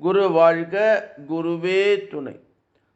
குரு வாழ்க குருவே துணை.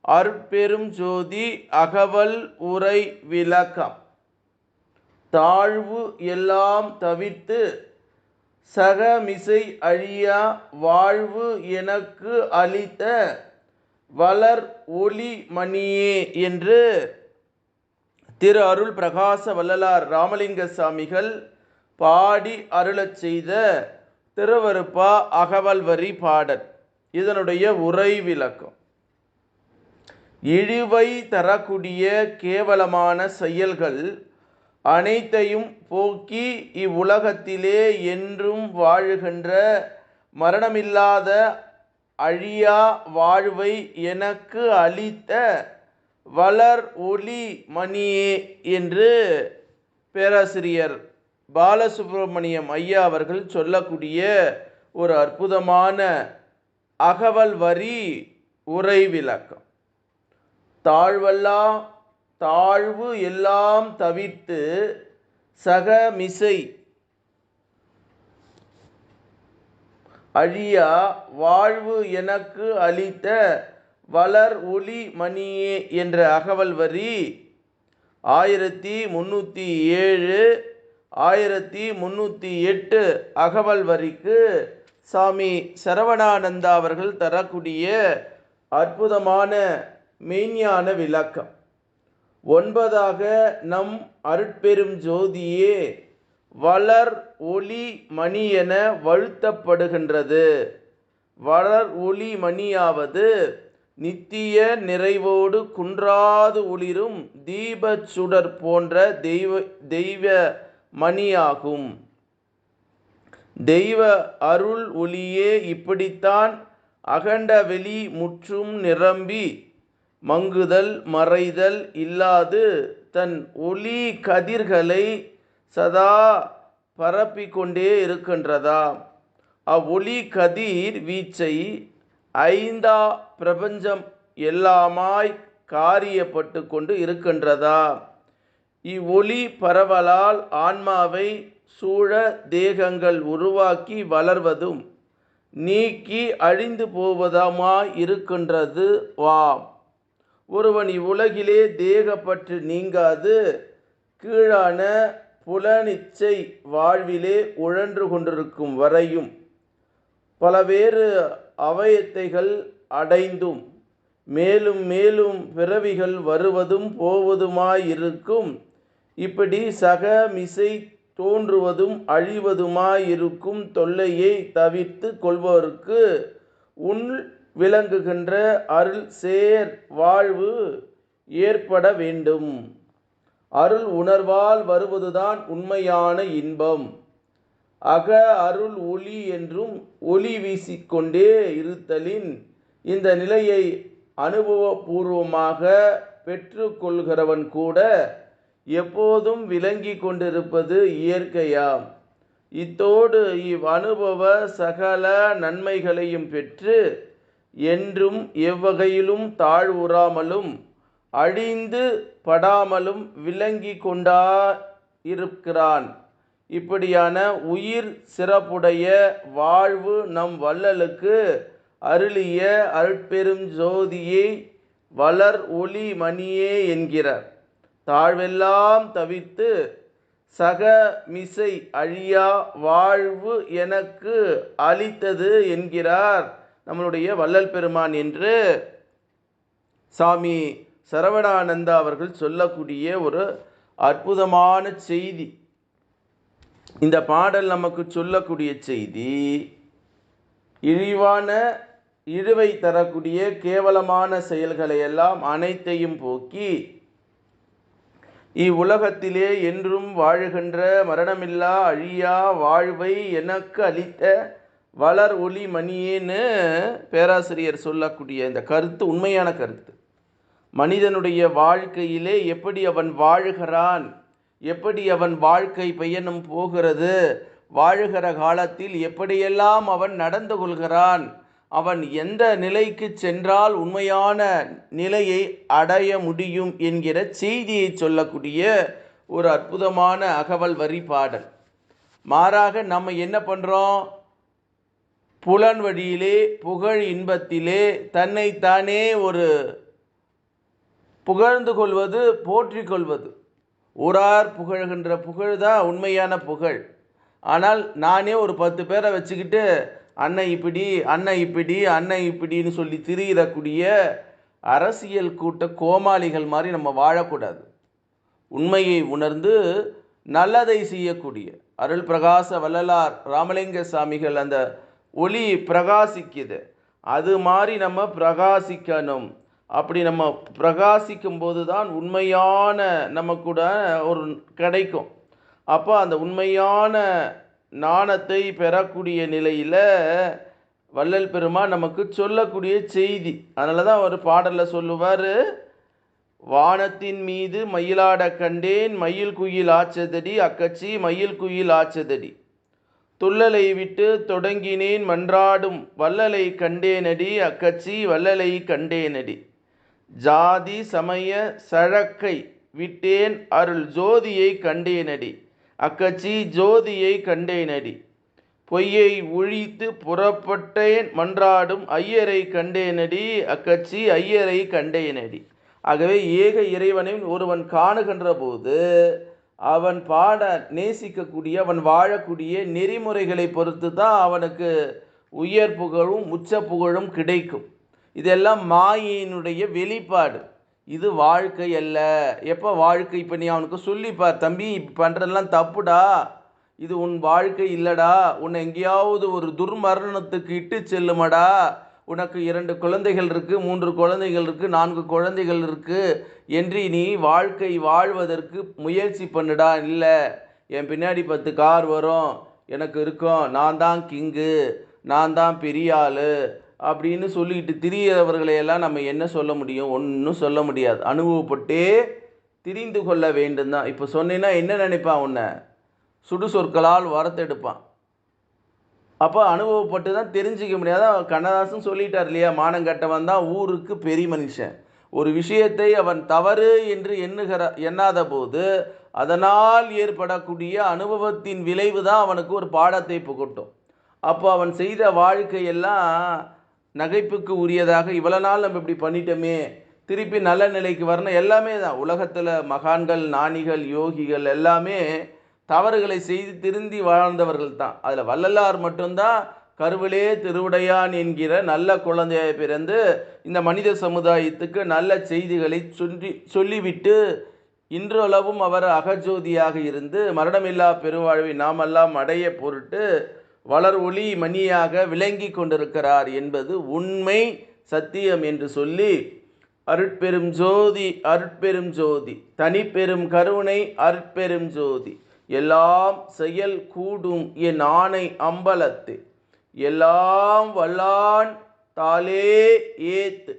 அற்பெரும் ஜோதி அகவல் உரை விளக்கம். தாழ்வு எல்லாம் தவிர்த்து சகமிசை அழியா வாழ்வு எனக்கு அளித்த வளர் ஒளி மணியே என்று திரு அருள் பிரகாச வள்ளலார் ராமலிங்க சாமிகள் பாடி அருளச் செய்த திருவருப்பா அகவல் வரி பாடல். இதனுடைய உரை விளக்கம். இழிவை தரக்கூடிய கேவலமான செயல்கள் அனைத்தையும் போக்கி இவ்வுலகத்திலே என்றும் வாழுகின்ற மரணமில்லாத அழியா வாழ்வை எனக்கு அளித்த வளர் ஒளி மணியே என்று பேராசிரியர் பாலசுப்ரமணியம் ஐயா அவர்கள் சொல்லக்கூடிய ஒரு அற்புதமான அகவல் வரி உரை விளக்கம். தாழ்வெல்லாம் தாழ்வு எல்லாம் தவிர்த்து சகமிசை அழியா வாழ்வு எனக்கு அளித்த வளர் ஒளி மணியே என்ற அகவல் வரி ஆயிரத்தி முந்நூற்றி ஏழு ஆயிரத்தி முந்நூற்றி எட்டு அகவல் வரிக்கு சாமி சரவணானந்தா அவர்கள் தரக்கூடிய அற்புதமான மெய்ஞான விளக்கம். ஒன்பதாக நம் அருட்பெரும் ஜோதியே வளர் ஒளி மணி என வழுத்தப்படுகின்றது. வளர் ஒளி மணியாவது நித்திய நிறைவோடு குன்றாது ஒளிரும் தீபச் சுடர் போன்ற தெய்வ தெய்வ மணியாகும். தெய்வ அருள் ஒளியே இப்படித்தான் அகண்ட வெளி முற்றும் நிரம்பி மங்குதல் மறைதல் இல்லாது தன் ஒளி கதிர்களை சதா பரப்பிக்கொண்டே இருக்கின்றதா? அவ்வொளி கதிர் வீச்சை ஐந்தா பிரபஞ்சம் எல்லாமாய் காரியப்பட்டு கொண்டு இருக்கின்றதா? இவ்வொளி பரவலால் ஆன்மாவை சூழ தேகங்கள் உருவாக்கி வளர்வதும் நீக்கி அழிந்து போவதுமாய் இருக்கின்றது வாம். ஒருவன் இவ்வுலகிலே தேகப்பற்று நீங்காது கீழான புலனிச்சை வாழ்விலே உழன்று கொண்டிருக்கும் வரையும் பலவேறு அவயத்தைகள் அடைந்தும் மேலும் மேலும் பிறவிகள் வருவதும் போவதுமாயிருக்கும். இப்படி சக மிசை தோன்றுவதும் அழிவதுமாயிருக்கும் தொல்லையை தவிர்த்து கொள்வோருக்கு உள் விளங்குகின்ற அருள் சேர் வாழ்வு ஏற்பட வேண்டும். அருள் உணர்வால் வருவதுதான் உண்மையான இன்பம். அக அருள் ஒளி என்றும் ஒளி வீசிக்கொண்டே இருத்தலின் இந்த நிலையை அனுபவபூர்வமாக பெற்றுக்கொள்கிறவன் கூட எப்போதும் விளங்கி கொண்டிருப்பது இயற்கையாம். இத்தோடு இவ் அனுபவ சகல நன்மைகளையும் பெற்று என்றும் எவ்வகையிலும் தாழ்வுறாமலும் அழிந்து படாமலும் விளங்கி கொண்டா இருக்கிறான். இப்படியான உயிர் சிறப்புடைய வாழ்வு நம் வள்ளலுக்கு அருளிய அருட்பெரும் ஜோதியை வளர் ஒளி மணியே என்கிறார். தாழ்வெல்லாம் தவிர்த்து சக மிசை அழியா வாழ்வு எனக்கு அளித்தது என்கிறார் நம்மளுடைய வள்ளல் பெருமான் என்று சாமி சரவணானந்தா அவர்கள் சொல்லக்கூடிய ஒரு அற்புதமான செய்தி. இந்த பாடல் நமக்கு சொல்லக்கூடிய செய்தி இழிவான இழிவை தரக்கூடிய கேவலமான செயல்களை எல்லாம் அனைத்தையும் போக்கி இவ்வுலகத்திலே என்றும் வாழுகின்ற மரணமில்லா அழியா வாழ்வை எனக்கு அளித்த வளர் ஒளி மணியேன்னு பேராசிரியர் சொல்லக்கூடிய இந்த கருத்து உண்மையான கருத்து. மனிதனுடைய வாழ்க்கையிலே எப்படி அவன் வாழுகிறான் எப்படி அவன் வாழ்க்கை பயணம் போகிறது வாழுகிற காலத்தில் எப்படியெல்லாம் அவன் நடந்து கொள்கிறான் அவன் எந்த நிலைக்கு சென்றால் உண்மையான நிலையை அடைய முடியும் என்கிற செய்தியை சொல்லக்கூடிய ஒரு அற்புதமான அகவல் வரி பாடல். மாறாக நம்ம என்ன பண்ணுறோம் புலன் வழியிலே புகழ் இன்பத்திலே தன்னைத்தானே ஒரு புகழ்ந்து கொள்வது போற்றிக் கொள்வது. ஊரார் புகழ்கின்ற புகழ் தான் உண்மையான புகழ். ஆனால் நானே ஒரு பத்து பேரை வச்சுக்கிட்டு அண்ணன் இப்படி அண்ணன் இப்படி அண்ணன் இப்படின்னு சொல்லி திரியிடக்கூடிய அரசியல் கூட்ட கோமாளிகள் மாதிரி நம்ம வாழக்கூடாது. உண்மையை உணர்ந்து நல்லதை செய்யக்கூடிய அருள் பிரகாச வள்ளலார் ராமலிங்க சாமிகள் அந்த ஒளி பிரகாசிக்குது. அது மாதிரி நம்ம பிரகாசிக்கணும். அப்படி நம்ம பிரகாசிக்கும் போது தான் உண்மையான நம்ம கூட ஒரு கிடைக்கும். அப்போ அந்த உண்மையான நாணத்தை பெறக்கூடிய நிலையில் வள்ளல் பெருமான் நமக்கு சொல்லக்கூடிய செய்தி. அதனால தான் ஒரு பாடலில் சொல்லுவார் வானத்தின் மீது மயிலாட கண்டேன் மயில் குயில் ஆச்சதடி அக்கச்சி மயில் குயில் ஆச்சதடி. துள்ளலை விட்டு தொடங்கினேன் மன்றாடும் வள்ளலை கண்டேனடி அக்கச்சி வள்ளலை கண்டேனடி. ஜாதி சமய சழக்கை விட்டேன் அருள் ஜோதியை கண்டேனடி. அக்கச்சி ஜோதியை கண்டேனடி. பொய்யை ஒழித்து புறப்பட்டேன் மன்றாடும் ஐயரை கண்டேனடி. அக்கச்சி ஐயரை கண்டேனடி. ஆகவே ஏக இறைவனை ஒருவன் காணுகின்ற போது அவன் பாட நேசிக்கக்கூடிய அவன் வாழக்கூடிய நெறிமுறைகளை பொறுத்து தான் அவனுக்கு உயர் புகழும் உச்ச புகழும் கிடைக்கும். இதெல்லாம் மாயினுடைய வெளிப்பாடு. இது வாழ்க்கை அல்ல. எப்போ வாழ்க்கை? இப்போ நீ அவனுக்கு சொல்லிப்பார் தம்பி இப்போ பண்ணுறதெல்லாம் தப்புடா. இது உன் வாழ்க்கை இல்லடா. உன்னை எங்கேயாவது ஒரு துர்மரணத்துக்கு இட்டு செல்லுமடா. உனக்கு இரண்டு குழந்தைகள் இருக்குது மூன்று குழந்தைகள் இருக்குது நான்கு குழந்தைகள் இருக்குது என்று நீ வாழ்க்கை வாழ்வதற்கு முயற்சி பண்ணுடா. இல்லை என் பின்னாடி பத்து கார் வரும். எனக்கு இருக்கும். நான் தான் கிங்கு. நான் தான் பெரிய ஆள். அப்படின்னு சொல்லிட்டு திரியறவர்களையெல்லாம் நம்ம என்ன சொல்ல முடியும்? ஒன்றும் சொல்ல முடியாது. அனுபவப்பட்டே திரிந்து கொள்ள வேண்டும் தான் இப்போ சொன்னீங்கன்னா என்ன நினைப்பான் உன்னை? சுடு சொற்களால் வரத்தெடுப்பான். அப்போ அனுபவப்பட்டு தான் தெரிஞ்சிக்க முடியாத. கண்ணதாசன் சொல்லிட்டார் இல்லையா? மானங்கட்டவன் தான் ஊருக்கு பெரிய மனுஷன். ஒரு விஷயத்தை அவன் தவறு என்று எண்ணுகிற எண்ணாத போது அதனால் ஏற்படக்கூடிய அனுபவத்தின் விளைவு தான் அவனுக்கு ஒரு பாடத்தை புகட்டும். அப்போ அவன் செய்த வாழ்க்கையெல்லாம் நகைப்புக்கு உரியதாக இவ்வளோ நாள் நம்ம இப்படி பண்ணிட்டோமே திருப்பி நல்ல நிலைக்கு வரணும் எல்லாமே தான். உலகத்தில் மகான்கள் நாணிகள் யோகிகள் எல்லாமே தவறுகளை செய்து திருந்தி வாழ்ந்தவர்கள் தான். அதில் வள்ளலார் மட்டும்தான் கருவிலே திருவுடையான் என்கிற நல்ல குழந்தையை பிறந்து இந்த மனித சமுதாயத்துக்கு நல்ல செய்திகளை சொல்லி சொல்லிவிட்டு இன்றளவும் அவர் அகஜோதியாக இருந்து மரணமில்லா பெருவாழ்வை நாமெல்லாம் அடைய பொருட்டு வளர் ஒளி மணியாக விளங்கி கொண்டிருக்கிறார் என்பது உண்மை சத்தியம் என்று சொல்லி அருட்பெரும் ஜோதி அருட்பெரும் ஜோதி தனிப்பெரும் கருணை அருட்பெரும் ஜோதி எல்லாம் செயல் கூடும் என் ஆணை அம்பலத்து எல்லாம் வல்லான் தாலே ஏத்து.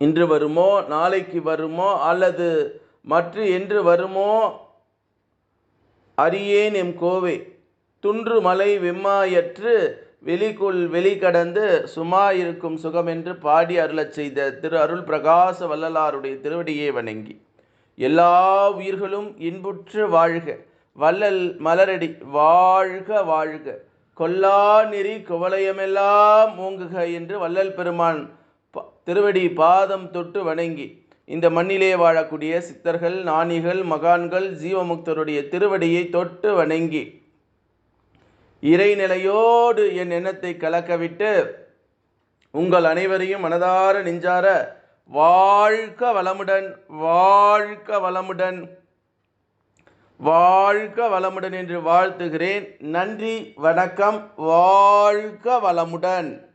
இன்று வருமோ நாளைக்கு வருமோ அல்லது மற்ற என்று வருமோ அறியேன் எம் கோவை. துன்று மலை வெம்மாயற்று வெளிக்குள் வெளிக்கடந்து சும்மா இருக்கும் சுகமென்று பாடி அருளச் செய்த திரு அருள் பிரகாச வல்லலாருடைய திருவடியை வணங்கி. எல்லா உயிர்களும் இன்புற்று வாழ்க. வள்ளல் மலரடி வாழ்க வாழ்க. கொல்லா நெறி குவலயமெல்லாம் ஓங்குக என்று வள்ளல் பெருமான் ப- திருவடி பாதம் தொட்டு வணங்கி. இந்த மண்ணிலே வாழக்கூடிய சித்தர்கள் நாணிகள் மகான்கள் ஜீவமுக்தருடைய திருவடியை தொட்டு வணங்கி. இறைநிலையோடு என் எண்ணத்தை கலக்கவிட்டு உங்கள் அனைவரையும் மனதார நெஞ்சார வாழ்க வளமுடன் வாழ்க வளமுடன் வாழ்க வளமுடன் என்று வாழ்த்துகிறேன். நன்றி வணக்கம் வாழ்க வளமுடன்.